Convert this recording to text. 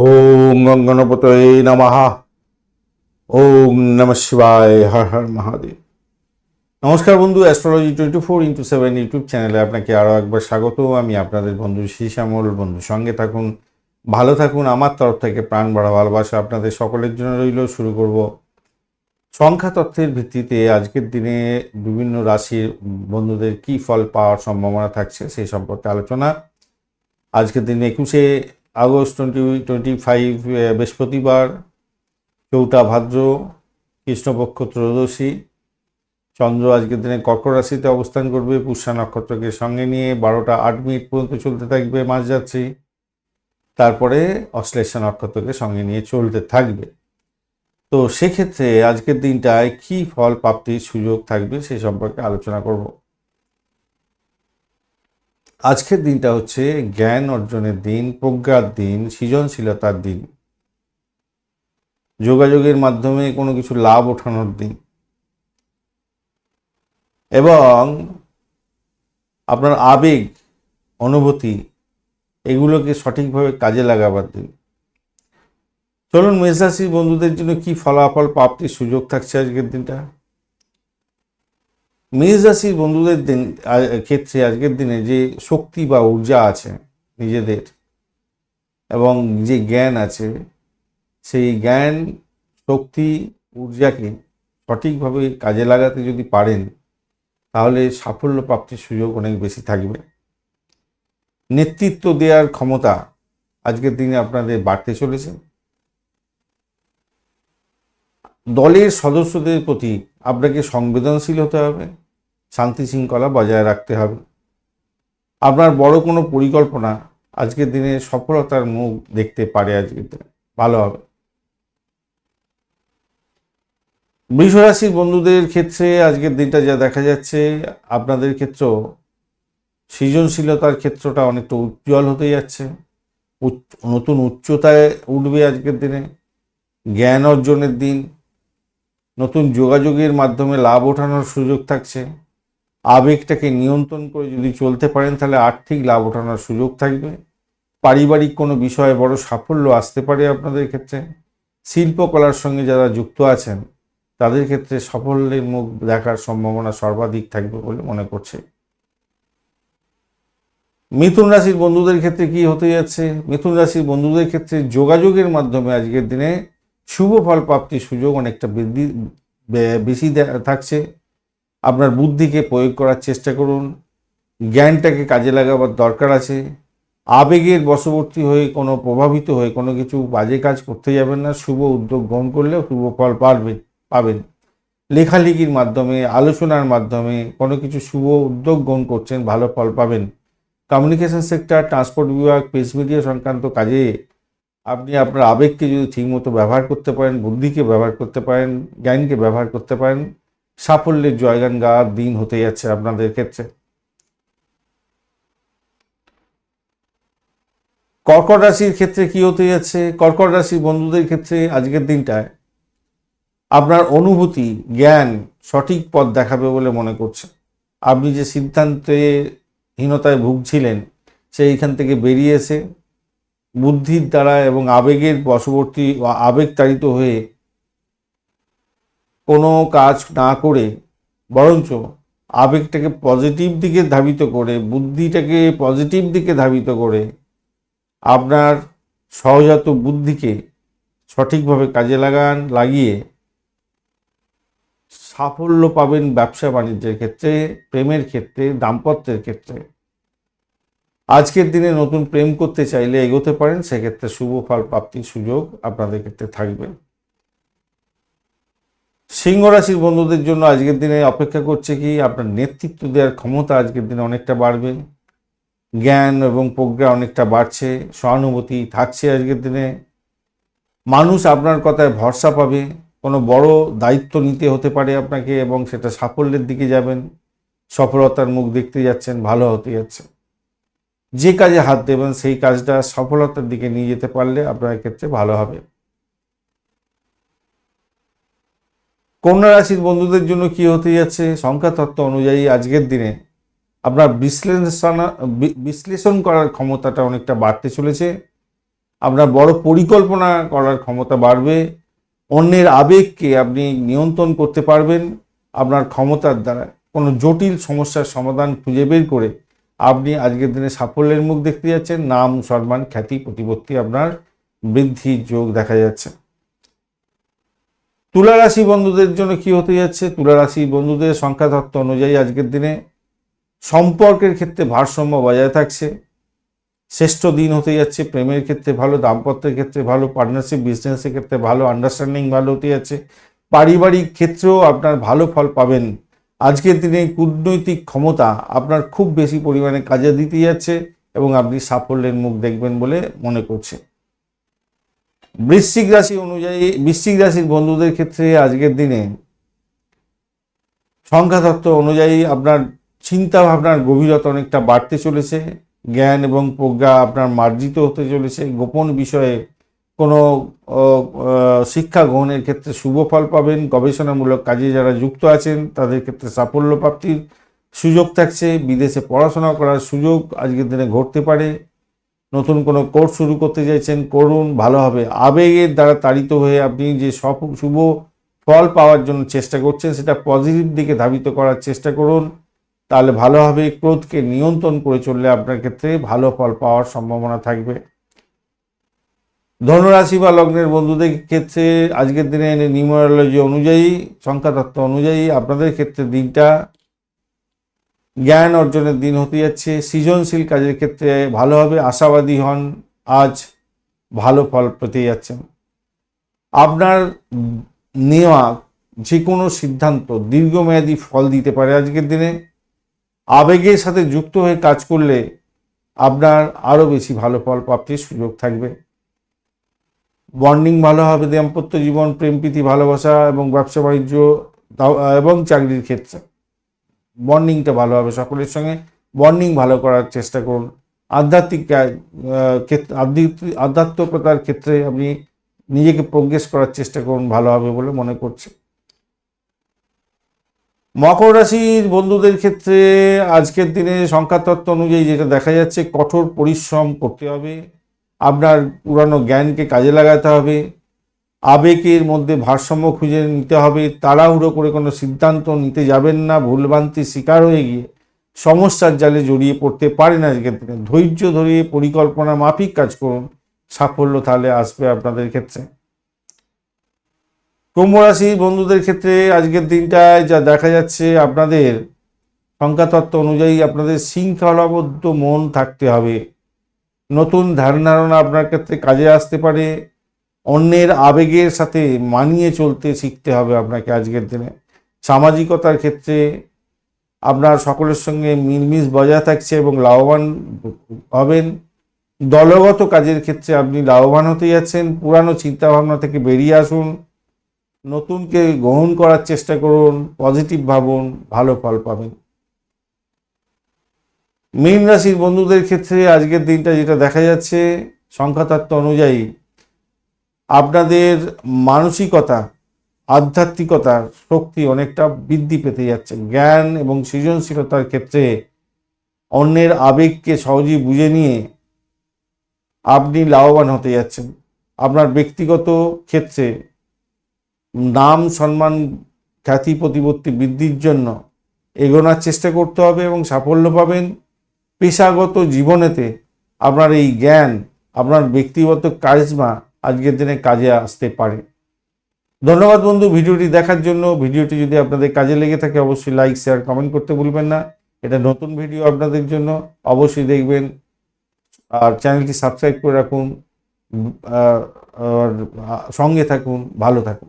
ওম গঙ্গনপতয়ে নমঃ। ওম নম শিবায়, হর হর মহাদেব। নমস্কার বন্ধু astrology twenty four into seven YouTube চ্যানেলে আপনাকে আরও একবার স্বাগত। আমি আপনাদের বন্ধু শ্যামল, বন্ধু সঙ্গে থাকুন, ভালো থাকুন। আমার তরফ থেকে প্রাণ বাড়া ভালোবাসা আপনাদের সকলের জন্য রইল। শুরু করব সংখ্যা তথ্যের ভিত্তিতে আজকের দিনে বিভিন্ন রাশির বন্ধুদের কি ফল পাওয়ার সম্ভাবনা থাকছে সেই সম্পর্কে আলোচনা। আজকের দিনে একুশে আগস্ট টোয়েন্টি টোয়েন্টি ফাইভ বৃহস্পতিবার, চৌঠা ভাদ্র, কৃষ্ণপক্ষ ত্রয়োদশী, চন্দ্র আজকের দিনে কর্কট রাশিতে অবস্থান করবে, পুষ্যা নক্ষত্রকে সঙ্গে নিয়ে বারোটা আট মিনিট পর্যন্ত চলতে থাকবে মাঝ যাত্রী। তারপরে অশ্লেষা নক্ষত্রকে সঙ্গে নিয়ে চলতে থাকবে। তো সেক্ষেত্রে আজকের দিনটায় কি ফল প্রাপ্তির সুযোগ থাকবে সে সম্পর্কে আলোচনা করব। আজকের দিনটা হচ্ছে জ্ঞান অর্জনের দিন, প্রজ্ঞার দিন, সৃজনশীলতার দিন। যোগাযোগের মাধ্যমে কোনো কিছু লাভ ওঠানোর দিন। এবং আপনার আবেগ, অনুভূতি, এগুলোকে সঠিকভাবে কাজে লাগাবার দিন। চলুন মেষরাশির বন্ধুদের জন্য কি ফলাফল, প্রাপ্তির সুযোগ থাকছে আজকের দিনটা? মেষ রাশির বন্ধুদের দিন ক্ষেত্রে আজকের দিনে যে শক্তি বা ঊর্জা আছে নিজেদের এবং যে জ্ঞান আছে, সেই জ্ঞান, শক্তি, ঊর্জাকে সঠিকভাবে কাজে লাগাতে যদি পারেন, তাহলে সাফল্য প্রাপ্তির সুযোগ অনেক বেশি থাকবে। নেতৃত্ব দেওয়ার ক্ষমতা আজকের দিনে আপনাদের বাড়তে চলেছে। দলের সদস্যদের প্রতি আপনাকে সংবেদনশীল হতে হবে। শান্তি শৃঙ্খলা বজায় রাখতে হবে। আপনার বড় কোনো পরিকল্পনা আজকের দিনে সফলতার মুখ দেখতে পারে আজকের দিনে। ভালো হবে। বৃষরাশির বন্ধুদের ক্ষেত্রে আজকের দিনটা যা দেখা যাচ্ছে, আপনাদের ক্ষেত্রেও সৃজনশীলতার ক্ষেত্রটা অনেকটা উজ্জ্বল হতে যাচ্ছে। নতুন উচ্চতায় উঠবে আজকের দিনে। জ্ঞান অর্জনের দিন। নতুন যোগাযোগের মাধ্যমে লাভ ওঠানোর সুযোগ থাকছে। আবেগটাকে নিয়ন্ত্রণ করে যদি চলতে পারেন, তাহলে আর্থিক লাভ ওঠানোর সুযোগ থাকবে। পারিবারিক কোনো বিষয়ে বড় সাফল্য আসতে পারে আপনাদের ক্ষেত্রে। শিল্পকলার সঙ্গে যারা যুক্ত আছেন, তাদের ক্ষেত্রে সাফল্যের মুখ দেখার সম্ভাবনা সর্বাধিক থাকবে বলে মনে করছে। মিথুন রাশির বন্ধুদের ক্ষেত্রে কি হতে যাচ্ছে? মিথুন রাশির বন্ধুদের ক্ষেত্রে যোগাযোগের মাধ্যমে আজকের দিনে শুভ ফল প্রাপ্তির সুযোগ অনেকটা বৃদ্ধি বেশি থাকছে। আপনার বুদ্ধিকে প্রয়োগ করার চেষ্টা করুন, জ্ঞানটাকে কাজে লাগাবার দরকার আছে, আবেগের বশবর্তী হয়ে কোনো, প্রভাবিত হয়ে কোনো কিছু বাজে কাজ করতে যাবেন না, শুভ উদ্যোগ গ্রহণ করলেও শুভ ফল পারবে, পাবেন। লেখালেখির মাধ্যমে, আলোচনার মাধ্যমে কোনো কিছু শুভ উদ্যোগ গ্রহণ করছেন, ভালো ফল পাবেন। কমিউনিকেশন সেক্টর ট্রান্সপোর্ট বিভাগ প্রেস মিডিয়া সংক্রান্ত কাজে আপনি আপনার আবেগকে যদি ঠিকমতো ব্যবহার করতে পারেন, বুদ্ধিকে ব্যবহার করতে পারেন, জ্ঞানকে ব্যবহার করতে পারেন সাফল্যের জয়গান গাওয়ার দিন হতে যাচ্ছে আপনাদের ক্ষেত্রে। কর্কট রাশির ক্ষেত্রে কি হতে যাচ্ছে? কর্কট রাশির বন্ধুদের ক্ষেত্রে আজকের দিনটায় আপনার অনুভূতি, জ্ঞান সঠিক পথ দেখাবে বলে মনে করছে। আপনি যে সিদ্ধান্তে হীনতায় ভুগছিলেন সেইখান থেকে বেরিয়ে এসে বুদ্ধির দ্বারা এবং আবেগের বশবর্তী বা আবেগতাড়িত হয়ে কোনো কাজ না করে, বরঞ্চ আবেগটাকে পজিটিভ দিকে ধাবিত করে, বুদ্ধিটাকে পজিটিভ দিকে ধাবিত করে, আপনার সহজাত বুদ্ধিকে সঠিকভাবে কাজে লাগান, লাগিয়ে সাফল্য পাবেন ব্যবসা বাণিজ্যের ক্ষেত্রে, প্রেমের ক্ষেত্রে, দাম্পত্যের ক্ষেত্রে। আজকের দিনে নতুন প্রেম করতে চাইলে এগোতে পারেন, সেক্ষেত্রে শুভ ফল, প্রাপ্তির সুযোগ আপনাদের ক্ষেত্রে থাকবে। সিংহ রাশির বন্ধুদের জন্য আজকের দিনে অপেক্ষা করছে কি, আপনার নেতৃত্ব দেওয়ার ক্ষমতা আজকের দিনে অনেকটা বাড়বে। জ্ঞান এবং প্রজ্ঞা অনেকটা বাড়ছে, সহানুভূতি থাকছে আজকের দিনে। মানুষ আপনার কথায় ভরসা পাবে, কোনো বড় দায়িত্ব নিতে হতে পারে আপনাকে এবং সেটা সাফল্যের দিকে যাবেন। সফলতার মুখ দেখতে যাচ্ছেন, ভালো হতে যাচ্ছে যে কাজে হাত দেবেন, সেই কাজটা সফলতার দিকে নিয়ে যেতে পারলে আপনার ক্ষেত্রে ভালো হবে। কন্যা রাশির বন্ধুদের জন্য কি হতে যাচ্ছে? সংখ্যা তত্ত্ব অনুযায়ী আজকের দিনে আপনার বিশ্লেষণ বিশ্লেষণ করার ক্ষমতাটা অনেকটা বাড়তে চলেছে। আপনার বড় পরিকল্পনা করার ক্ষমতা বাড়বে। অন্যের আবেগকে আপনি নিয়ন্ত্রণ করতে পারবেন। আপনার ক্ষমতার দ্বারা কোনো জটিল সমস্যার সমাধান খুঁজে বের করে আপনি আজকের দিনে সাফল্যের মুখ দেখতে যাচ্ছেন। নাম, সম্মান, খ্যাতি, প্রতিপত্তি আপনার বৃদ্ধির যোগ দেখা যাচ্ছে। তুলা রাশি বন্ধুদের জন্য কি হতে যাচ্ছে? তুলারাশি বন্ধুদের সংখ্যা তত্ত্ব অনুযায়ী আজকের দিনে সম্পর্কের ক্ষেত্রে ভারসাম্য বজায় থাকছে। শ্রেষ্ঠ দিন হতে যাচ্ছে, প্রেমের ক্ষেত্রে ভালো, দাম্পত্যের ক্ষেত্রে ভালো পার্টনারশিপ বিজনেসের ক্ষেত্রে ভালো আন্ডারস্ট্যান্ডিং ভালো হতে যাচ্ছে। পারিবারিক ক্ষেত্রেও আপনার ভালো ফল পাবেন। আজকের দিনে কূটনৈতিক ক্ষমতা আপনার খুব বেশি পরিমাণে কাজে দিতে যাচ্ছে এবং আপনি সাফল্যের মুখ দেখবেন বলে মনে করছে। বৃশ্চিক রাশি অনুযায়ী, বৃশ্চিক রাশির বন্ধুদের ক্ষেত্রে আজকের দিনে সংখ্যাতত্ত্ব অনুযায়ী আপনার চিন্তা ভাবনার গভীরতা অনেকটা বাড়তে চলেছে। জ্ঞান এবং প্রজ্ঞা আপনার মার্জিত হতে চলেছে। গোপন বিষয়ে কোনো শিক্ষা গ্রহণের ক্ষেত্রে শুভ ফল পাবেন। গবেষণামূলক কাজে যারা যুক্ত আছেন, তাদের ক্ষেত্রে সাফল্য প্রাপ্তির সুযোগ থাকছে। বিদেশে পড়াশোনা করার সুযোগ আজকের দিনে ঘটতে পারে। নতুন কোনো কোর্স শুরু করতে চাইছেন, করুন, ভালো হবে। আবেগের দ্বারা তাড়িত হয়ে আপনি যে সব শুভ ফল পাওয়ার জন্য চেষ্টা করছেন, সেটা পজিটিভ দিকে ধাবিত করার চেষ্টা করুন। তাহলে ভালো হবে, ক্রোধকে নিয়ন্ত্রণ করে চললে আপনার ক্ষেত্রে ভালো ফল পাওয়ার সম্ভাবনা থাকবে। ধনুরাশি বা লগ্নের বন্ধুদের ক্ষেত্রে আজকের দিনে নিউমারোলজি অনুযায়ী, সংখ্যাতত্ত্ব অনুযায়ী আপনাদের ক্ষেত্রে দিনটা জ্ঞান অর্জনের দিন হতে যাচ্ছে। সৃজনশীল কাজের ক্ষেত্রে ভালোভাবে আশাবাদী হন, আজ ভালো ফল পেতে যাচ্ছেন। আপনার নেওয়া যে কোনো সিদ্ধান্ত দীর্ঘমেয়াদী ফল দিতে পারে আজকের দিনে। আবেগের সাথে যুক্ত হয়ে কাজ করলে আপনার আরও বেশি ভালো ফল প্রাপ্তির সুযোগ থাকবে। বন্ডিং ভালো হবে, দাম্পত্য জীবন প্রেমপ্রীতি ভালোবাসা এবং ব্যবসা বাণিজ্য এবং চাকরির ক্ষেত্রে। বন্ডিংটা ভালো হবে, সকলের সঙ্গে বন্ডিং ভালো করার চেষ্টা করুন। আধ্যাত্মিক ক্ষেত্রে আধ্যাত্মিক- আধ্যাত্মিকতার ক্ষেত্রে আপনি নিজেকে প্রোগ্রেস করার চেষ্টা করুন, ভালো হবে বলে মনে করছে। মকর রাশির বন্ধুদের ক্ষেত্রে আজকের দিনে সংখ্যাতত্ত্ব অনুযায়ী যেটা দেখা যাচ্ছে, কঠোর পরিশ্রম করতে হবে। আপনার পুরানো জ্ঞানকে কাজে লাগাতে হবে। আবেগের মধ্যে ভারসাম্য খুঁজে নিতে হবে। তাড়াহুড়ো করে কোনো সিদ্ধান্ত নিতে যাবেন না। ভুলভ্রান্তির শিকার হয়ে গিয়ে সমস্যার জালে জড়িয়ে পড়তে পারেন আজকের দিনে ধৈর্য ধরে পরিকল্পনা মাফিক কাজ করুন। সাফল্য তাহলে আসবে আপনাদের ক্ষেত্রে। কুম্ভ রাশির বন্ধুদের ক্ষেত্রে আজকের দিনটায় যা দেখা যাচ্ছে আপনাদের সংখ্যাতত্ত্ব অনুযায়ী আপনাদের শৃঙ্খলাবদ্ধ মন থাকতে হবে। নতুন ধারণা ধারণা আপনার ক্ষেত্রে কাজে আসতে পারে। অন্যের আবেগের সাথে মানিয়ে চলতে শিখতে হবে আপনাকে আজকের দিনে। সামাজিকতার ক্ষেত্রে আপনার সকলের সঙ্গে মিলমিশ বজায় থাকছে এবং লাভবান হবেন। দলগত কাজের ক্ষেত্রে আপনি লাভবান হতে যাচ্ছেন। পুরানো চিন্তাভাবনা থেকে বেরিয়ে আসুন। নতুনকে গ্রহণ করার চেষ্টা করুন। পজিটিভ ভাবুন। ভালো ফল পাবেন। মীন রাশির বন্ধুদের ক্ষেত্রে আজকের দিনটা যেটা দেখা যাচ্ছে, সংখ্যাতত্ত্ব অনুযায়ী আপনাদের মানসিকতা, আধ্যাত্মিকতার শক্তি অনেকটা বৃদ্ধি পেতে যাচ্ছে। জ্ঞান এবং সৃজনশীলতার ক্ষেত্রে অন্যের আবেগকে সহজেই বুঝে নিয়ে আপনি লাভবান হতে যাচ্ছেন। আপনার ব্যক্তিগত ক্ষেত্রে নাম, সম্মান, খ্যাতি, প্রতিপত্তি বৃদ্ধির জন্য এগোনোর চেষ্টা করতে হবে এবং সাফল্য পাবেন। পেশাগত জীবনেতে আপনার এই জ্ঞান, আপনার ব্যক্তিগত কারিজমা আজকের দিনে কাজে আসতে পারে। ধন্যবাদ বন্ধু ভিডিওটি দেখার জন্য। ভিডিওটি যদি আপনাদের কাজে লেগে থাকে, অবশ্যই লাইক শেয়ার কমেন্ট করতে ভুলবেন না। এটা নতুন ভিডিও আপনাদের জন্য। অবশ্যই দেখবেন আর চ্যানেলটি সাবস্ক্রাইব করে রাখুন। আর সঙ্গে থাকুন, ভালো থাকুন।